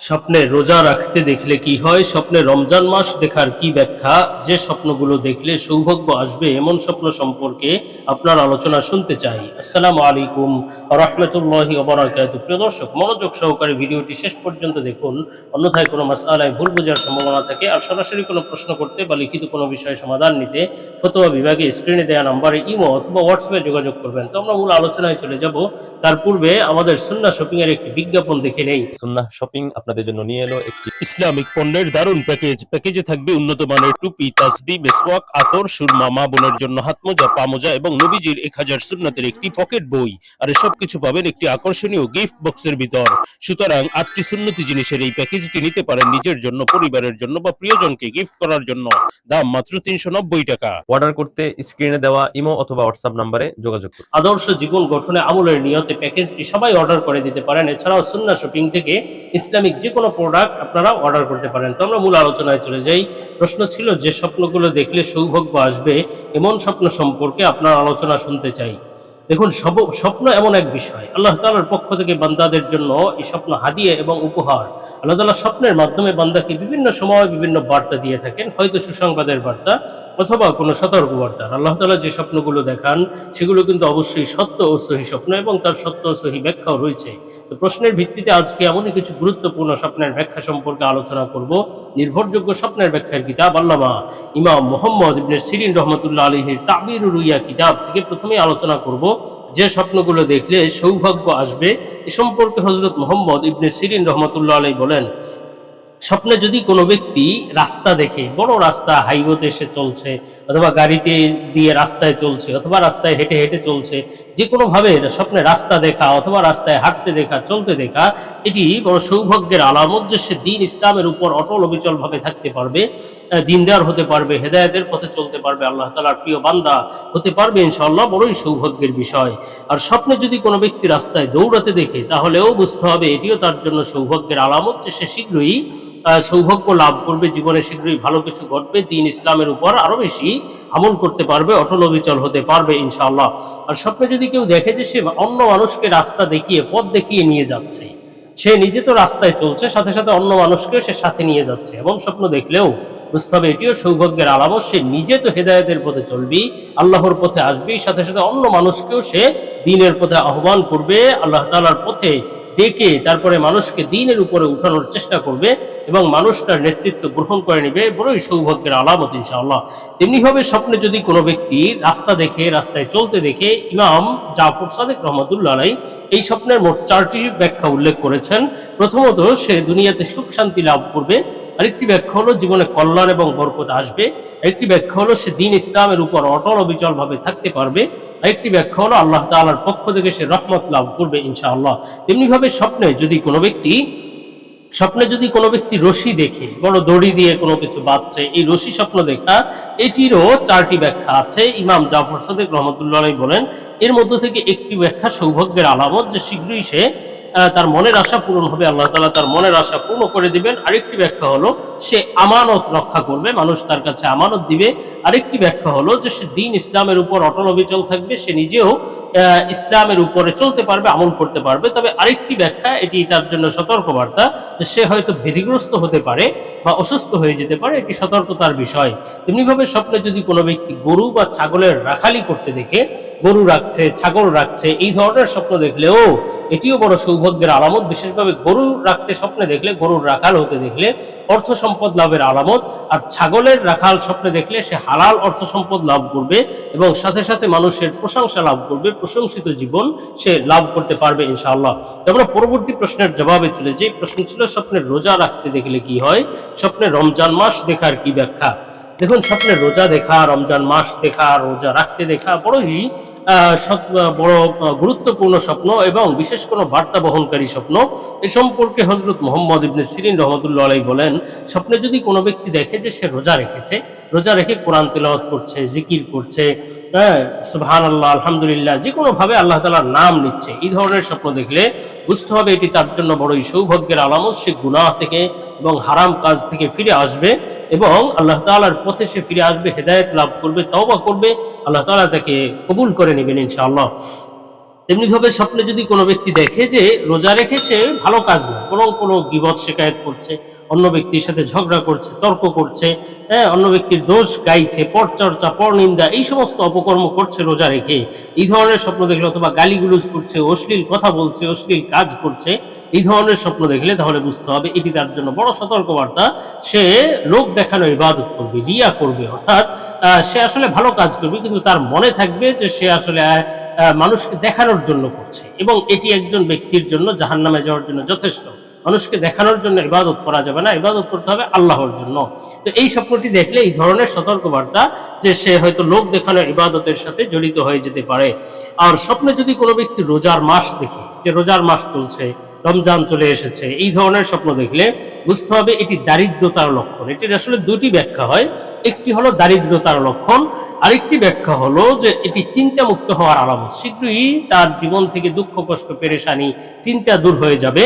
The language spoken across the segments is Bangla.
স্বপ্নে রোজা রাখতে দেখলে কি হয়? স্বপ্নে রমজান মাস দেখার কি ব্যাখ্যা? যে স্বপ্নগুলো দেখলে সৌভাগ্য আসবে এমন স্বপ্ন সম্পর্কে আপনার আলোচনা শুনতে চাই। আসসালামু আলাইকুম রহমতুল্লাহি প্রিয় দর্শক, মনোযোগ সহকারে ভিডিওটি শেষ পর্যন্ত দেখুন। অন্যথায় কোনো মাসালায় ভুল বোঝার সম্ভাবনা থাকে আর সরাসরি কোনো প্রশ্ন করতে বা লিখিত কোনো বিষয়ে সমাধান নিতে ফতোয়া বিভাগে স্ক্রিনে দেওয়া নাম্বারে ইমো অথবা হোয়াটসঅ্যাপে যোগাযোগ করবেন। তো আমরা মূল আলোচনায় চলে যাব। তার পূর্বে আমাদের সুন্না শপিং এর একটি বিজ্ঞাপন দেখে নেই। সুন্নাহ শপিং আপনাদের জন্য নিয়ে এলো একটি ইসলামিক পণ্যের দারুণ প্যাকেজ। প্যাকেজে থাকবে উন্নত মানের টুপি তাসবি মেসওয়াক আতর সুরমা মা বোনের জন্য হাত মোজা পা মোজা এবং নবীজির এক হাজার সুন্নাতের একটি পকেট বই। আর এসব কিছু পাবেন একটি আকর্ষণীয় গিফট বক্সের ভিতর। সুতরাং আটটি সুন্নতি জিনিসের এই প্যাকেজটি নিতে পারেন নিজের জন্য পরিবারের জন্য বা প্রিয়জনকে গিফট করার জন্য। দাম মাত্র তিনশো নব্বই টাকা। অর্ডার করতে স্ক্রিনে দেওয়া ইমো অথবা হোয়াটসঅ্যাপ নাম্বারে যোগাযোগ করুন। আদর্শ জীবন গঠনে আমলের নিয়তে প্যাকেজটি সবাই অর্ডার করে দিতে পারেন। এছাড়াও সুন্না শপিং থেকে ইসলামিক যে কোনো প্রোডাক্ট আপনারা অর্ডার করতে পারেন। তো আমরা মূল আলোচনায় চলে যাই। প্রশ্ন ছিল, যে স্বপ্নগুলো দেখলে সৌভাগ্য আসবে, এমন স্বপ্ন সম্পর্কে আপনার আলোচনা শুনতে চাই। দেখুন, সব- স্বপ্ন এমন এক বিষয়। আল্লাহ তালার পক্ষ থেকে বান্দাদের জন্য এই স্বপ্ন হাদিয়ে এবং উপহার। আল্লাহ তাআলা স্বপ্নের মাধ্যমে বান্দাকে বিভিন্ন সময় বিভিন্ন বার্তা দিয়ে থাকেন, হয়তো সুসংবাদের বার্তা অথবা কোনো সতর্ক বার্তা আল্লাহ তালা যে স্বপ্নগুলো দেখান, সেগুলো কিন্তু অবশ্যই সত্য ও সহি স্বপ্ন এবং তার সত্য ও সহি ব্যাখ্যাও রয়েছে। তো প্রশ্নের ভিত্তিতে আজকে এমনই কিছু গুরুত্বপূর্ণ স্বপ্নের ব্যাখ্যা সম্পর্কে আলোচনা করব। নির্ভরযোগ্য স্বপ্নের ব্যাখ্যার কিতাব আল্লামা ইমাম মোহাম্মদ ইবনে সিরিন রহমতুল্লাহ আলহির তাবির রুইয়া কিতাব থেকে প্রথমেই আলোচনা করব। যে স্বপ্নগুলো দেখলে সৌভাগ্য আসবে। এ সম্পর্কে হজরত মোহাম্মদ ইবনে সিরিন রহমতুল্লাহ আলাই বলেন স্বপ্নে যদি কোনো ব্যক্তি রাস্তা দেখে, বড় রাস্তা, হাইওয়েতে এসে চলছে, অথবা গাড়িতে দিয়ে রাস্তায় চলছে, অথবা রাস্তায় হেঁটে হেঁটে চলছে যে কোনোভাবে স্বপ্নে রাস্তা দেখা অথবা রাস্তায় হাঁটতে দেখা, চলতে দেখা, এটি বড় সৌভাগ্যের আলামত যে সে দিন ইসলামের উপর অটল অবিচলভাবে থাকতে পারবে দিনদার হতে পারবে, হেদায়েতের পথে চলতে পারবে, আল্লাহ তালার প্রিয় বান্দা হতে পারবে ইনশাআল্লাহ, বড়ই সৌভাগ্যের বিষয়। আর স্বপ্নে যদি কোনো ব্যক্তি রাস্তায় দৌড়াতে দেখে, তাহলেও বুঝতে হবে এটিও তার জন্য সৌভাগ্যের আলামত যে সে শীঘ্রই সৌভাগ্য লাভ করবে, জীবনে শীঘ্রই ভালো কিছু ঘটবে, দিন ইসলামের উপর আরও বেশি আমল করতে পারবে, অটল অবিচল হতে পারবে, ইনশাআল্লাহ। আর স্বপ্নে যদি কেউ দেখে যে সে অন্য মানুষকে রাস্তা দেখিয়ে, পথ দেখিয়ে নিয়ে যাচ্ছে, সে নিজে তো রাস্তায় চলছে, সাথে সাথে অন্য মানুষকেও সে সাথে নিয়ে যাচ্ছে এমন স্বপ্ন দেখলেও বুঝতে হবে এটিও সৌভাগ্যের আলামত, সে নিজে তো হেদায়েতের পথে চলবি, আল্লাহর পথে আসবি, সাথে সাথে অন্য মানুষকেও সে দিনের পথে আহ্বান করবে, আল্লাহ তালার পথে ডেকে তারপরে মানুষকে দিনের উপরে উঠানোর চেষ্টা করবে এবং মানুষ তার নেতৃত্ব গ্রহণ করে নেবে, বড়ই সৌভাগ্যের আলামত ইনশাআল্লাহ। তেমনিভাবে স্বপ্নে যদি কোনো ব্যক্তি রাস্তা দেখে, রাস্তায় চলতে দেখে, ইমাম জাফর সাদেক রহমতুল্লাহ এই স্বপ্নের মোট চারটি ব্যাখ্যা উল্লেখ করেছেন। প্রথমত সে দুনিয়াতে সুখ শান্তি লাভ করবে। আরেকটি ব্যাখ্যা হলো, জীবনে কল্যাণ এবং বরকত আসবে। একটি ব্যাখ্যা হলো, সে দিন ইসলামের উপর অটল অবিচল ভাবে থাকতে পারবে। আরেকটি ব্যাখ্যা হলো, আল্লাহ তাআলার পক্ষ থেকে সে রহমত লাভ করবে, ইনশাআল্লাহ। তেমনিভাবে স্বপ্নে যদি কোনো ব্যক্তি, স্বপ্নে যদি কোনো ব্যক্তি রশি দেখে বড় দড়ি দিয়ে কোনো কিছু বাঁধছে, এই রশি স্বপ্ন দেখা, এটিরও চারটি ব্যাখ্যা আছে। ইমাম জাফর সাদেক রহমতুল্লাহ বলেন, এর মধ্য থেকে একটি ব্যাখ্যা সৌভাগ্যের আলামত যে শীঘ্রই সে তার মনের আশা পূরণ হবে, আল্লাহ তাআলা তার মনের আশা পূর্ণ করে দিবেন। আরেকটি ব্যাখ্যা হলো, সে আমানত রক্ষা করবে, মানুষ তার কাছে আমানত দিবে। আরেকটি ব্যাখ্যা হলো যে, সে দিন ইসলামের উপর অটল অবিচল থাকবে, সে নিজেও ইসলামের উপরে চলতে পারবে, আমল করতে পারবে। তবে আরেকটি ব্যাখ্যা, এটি তার জন্য সতর্কবার্তা যে, সে হয়তো ভীতিগ্রস্ত হতে পারে বা অসুস্থ হয়ে যেতে পারে, এটি সতর্কতার বিষয়। তেমনিভাবে স্বপ্নে যদি কোনো ব্যক্তি গরু বা ছাগলের রাখালি করতে দেখে, গরু রাখছে, ছাগল রাখছে, এই ধরনের স্বপ্ন দেখলেও এটিও বড় সৌভাগ্যের আলামত, বিশেষভাবে গরু রাখতে স্বপ্নে দেখলে, গরুর রাখাল হতে দেখলে অর্থ সম্পদ লাভের আলামত, আর ছাগলের রাখাল স্বপ্নে দেখলে সে হালাল অর্থ সম্পদ লাভ করবে এবং সাথে সাথে মানুষের প্রশংসা লাভ করবে, প্রশংসিত জীবন সে লাভ করতে পারবে ইনশাআল্লাহ। আমরা পরবর্তী প্রশ্নের জবাবে চলে যে প্রশ্ন ছিল, স্বপ্নের রোজা রাখতে দেখলে কি হয়? স্বপ্নে রমজান মাস দেখার কি ব্যাখ্যা? দেখুন, স্বপ্নে রোজা দেখা, রমজান মাস দেখা, রোজা রাখতে দেখা, বড়ই বড় গুরুত্বপূর্ণ স্বপ্ন এবং বিশেষ কোনো বার্তা বহনকারী স্বপ্ন, এ সম্পর্কে হজরত মোহাম্মদ ইবনে সিরিন রহমতুল্লাহ আলাই বলেন, স্বপ্নে যদি কোনো ব্যক্তি দেখে যে সে রোজা রেখেছে রোজা রেখে কোরআন তেলাওয়াত করছে, জিকির করছে হ্যাঁ সুবহান আল্লাহ আলহামদুলিল্লাহ যে কোনোভাবে আল্লাহ তালার নাম নিচ্ছে। এই ধরনের স্বপ্ন দেখলে বুঝতে হবে এটি তার জন্য বড়ই সৌভাগ্যের আলামত। সে গুনাহ থেকে এবং হারাম কাজ থেকে ফিরে আসবে এবং আল্লাহ তাআলার পথে সে ফিরে আসবে, হেদায়েত লাভ করবে, তওবা করবে। আল্লাহ তাআলা তাকে কবুল করে নেবেন ইনশাআল্লাহ। তেমনি ভাবে স্বপ্নে যদি কোনো ব্যক্তি দেখে যে রোজা রেখে সে ভালো কাজ না কোনো কোনো গিবত শিকায়ত করছে, অন্য ব্যক্তির সাথে ঝগড়া করছে, তর্ক করছে হ্যাঁ অন্য ব্যক্তির দোষ গাইছে, পরচর্চা, পরনিন্দা, এই সমস্ত অপকর্ম করছে রোজা রেখে, এই ধরনের স্বপ্ন দেখলে অথবা গালিগুলুজ করছে, অশ্লীল কথা বলছে, অশ্লীল কাজ করছে, এই ধরনের স্বপ্ন দেখলে তাহলে বুঝতে হবে এটি তার জন্য বড় সতর্কবার্তা। সে লোক দেখানো ইবাদত করবে, রিয়া করবে, অর্থাৎ সে আসলে ভালো কাজ করবে, কিন্তু তার মনে থাকবে যে সে আসলে মানুষকে দেখানোর জন্য করছে। এবং এটি একজন ব্যক্তির জন্য জাহান নামে যাওয়ার জন্য যথেষ্ট। মানুষকে দেখানোর জন্য ইবাদত করা যাবে না, ইবাদত করতে হবে আল্লাহর জন্য। তো এই স্বপ্নটি দেখলে এই ধরনের সতর্কবার্তা যে সে হয়তো লোক দেখানোর ইবাদতের সাথে জড়িত হয়ে যেতে পারে। আর স্বপ্নে যদি কোনো ব্যক্তি রোজার মাস দেখে যে রোজার মাস চলছে, রমজান চলে এসেছে, এই ধরনের স্বপ্ন দেখলে বুঝতে হবে এটি দারিদ্রতার লক্ষণ। এটির আসলে দুটি ব্যাখ্যা হয়। একটি হলো দারিদ্রতার লক্ষণ, আরেকটি ব্যাখ্যা হলো যে এটি চিন্তা মুক্ত হওয়ার আলামত। শীঘ্রই তার জীবন থেকে দুঃখ, কষ্ট, পেরেশানি, চিন্তা দূর হয়ে যাবে।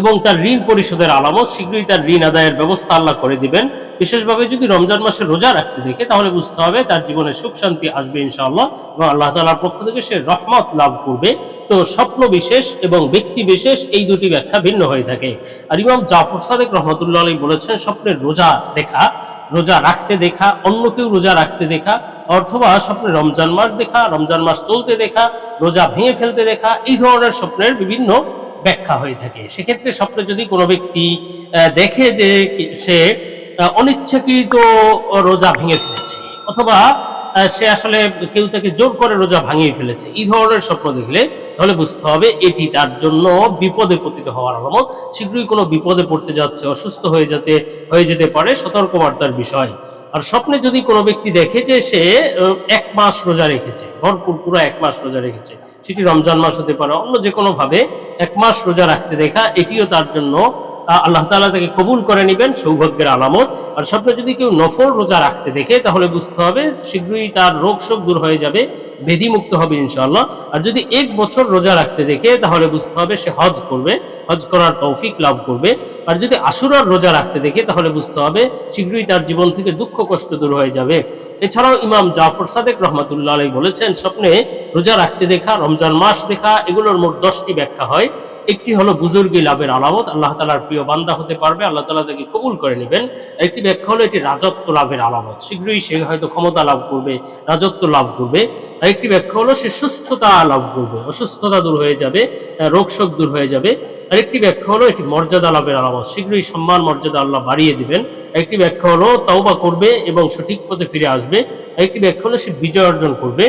এবং তার ঋণ পরিশোধের আলামত শীঘ্রই তার ঋণ আদায়ের ব্যবস্থা আল্লাহ করে দিবেন। বিশেষভাবে যদি রমজান মাসে রোজা রাখতে দেখে, তাহলে বুঝতে হবে তার জীবনে সুখ শান্তি আসবে ইনশাআল্লাহ এবং আল্লাহ তালার পক্ষ থেকে সে রহমত লাভ করবে। তো স্বপ্ন বিশেষ এবং ব্যক্তি বিশেষ এই দুটি ব্যাখ্যা ভিন্ন হয়ে থাকে। আর ইমাম জাফর সাদেক রহমতুল্লাহ আলী বলেছেন, স্বপ্নের রোজা দেখা রোজা রাখতে দেখা, অন্য কেউ রোজা রাখতে দেখা, অথবা স্বপ্নে রমজান মাস দেখা, রমজান মাস চলতে দেখা, রোজা ভেঙে ফেলতে দেখা, এই ধরনের স্বপ্নের বিভিন্ন ব্যাখ্যা হয়ে থাকে। সেক্ষেত্রে স্বপ্নে যদি কোনো ব্যক্তি দেখে যে সে অনিচ্ছাকৃত রোজা ভেঙে ফেলেছে, অথবা সে আসলে কেউ তাকে জোর করে রোজা ভাঙিয়ে ফেলেছে। এই ধরনের স্বপ্ন দেখলে তাহলে বুঝতে হবে এটি তার জন্য বিপদে পতিত হওয়ার আলামত। শীঘ্রই কোনো বিপদে পড়তে যাচ্ছে, অসুস্থ হয়ে যেতে হয়ে যেতে পারে সতর্কবার্তার বিষয়। আর স্বপ্নে যদি কোনো ব্যক্তি দেখে যে সে এক মাস রোজা রেখেছে, ভরপুর পুরো এক মাস রোজা রেখেছে, সেটি রমজান মাস হতে পারে। অন্য যে কোনো ভাবে এক মাস রোজা রাখতে দেখা, এটিও তার জন্য আল্লাহ তাআলা তাকে কবুল করে নেবেন, সৌভাগ্যের আলামত। আর স্বপ্নে যদি কেউ নফল রোজা রাখতে দেখে, তাহলে বুঝতে হবে শীঘ্রই তার রোগ শোক দূর হয়ে যাবে বেধিমুক্ত হবে ইনশাআল্লাহ। আর যদি এক বছর রোজা রাখতে দেখে, তাহলে বুঝতে হবে সে হজ করবে, হজ করার তৌফিক লাভ করবে। আর যদি আশুরার রোজা রাখতে দেখে, তাহলে বুঝতে হবে শীঘ্রই তার জীবন থেকে দুঃখ কষ্ট দূর হয়ে যাবে। এছাড়াও ইমাম জাফর সাদেক রহমাতুল্লাহ বলেছেন, স্বপ্নে রোজা রাখতে দেখা, রমজান মাস দেখা, এগুলোর মোট দশটি ব্যাখ্যা হয়। একটি হলো বুজুর্গি লাভের আলামত আল্লাহ তালার প্রিয় বান্দা হতে পারবে আল্লাহ তালা তাকে কবুল করে নেবেন। একটি ব্যাখ্যা হলো এটি রাজত্ব লাভের আলামত। শীঘ্রই সে হয়তো ক্ষমতা লাভ করবে রাজত্ব লাভ করবে। আরেকটি ব্যাখ্যা হলো সে সুস্থতা লাভ করবে অসুস্থতা দূর হয়ে যাবে আহ, রোগ শোক দূর হয়ে যাবে। আরেকটি ব্যাখ্যা হলো এটি মর্যাদা লাভের আলামত। শীঘ্রই সম্মান মর্যাদা আল্লাহ বাড়িয়ে দিবেন। একটি ব্যাখ্যা হলো তওবা করবে এবং সঠিক পথে ফিরে আসবে। একটি ব্যাখ্যা হলো সে বিজয় অর্জন করবে।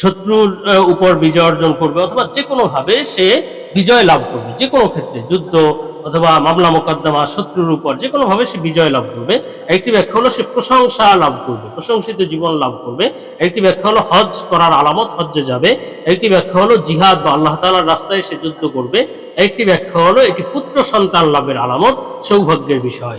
শত্রুর উপর বিজয় অর্জন করবে অথবা যে কোনো ভাবে সে বিজয় লাভ করবে যে কোনো ক্ষেত্রে যুদ্ধ অথবা মামলা মোকদ্দমা, শত্রুর উপর যে কোনো ভাবে সে বিজয় লাভ করবে, একটি ব্যাখ্যা হলো সে প্রশংসা লাভ করবে, প্রশংসিত জীবন লাভ করবে, একটি ব্যাখ্যা হলো হজ করার আলামত হজ্জে যাবে, একটি ব্যাখ্যা হলো জিহাদ বা আল্লাহ তাআলার রাস্তায় সে যুদ্ধ করবে, একটি ব্যাখ্যা হলো এটি পুত্র সন্তান লাভের আলামত সৌভাগ্যের বিষয়।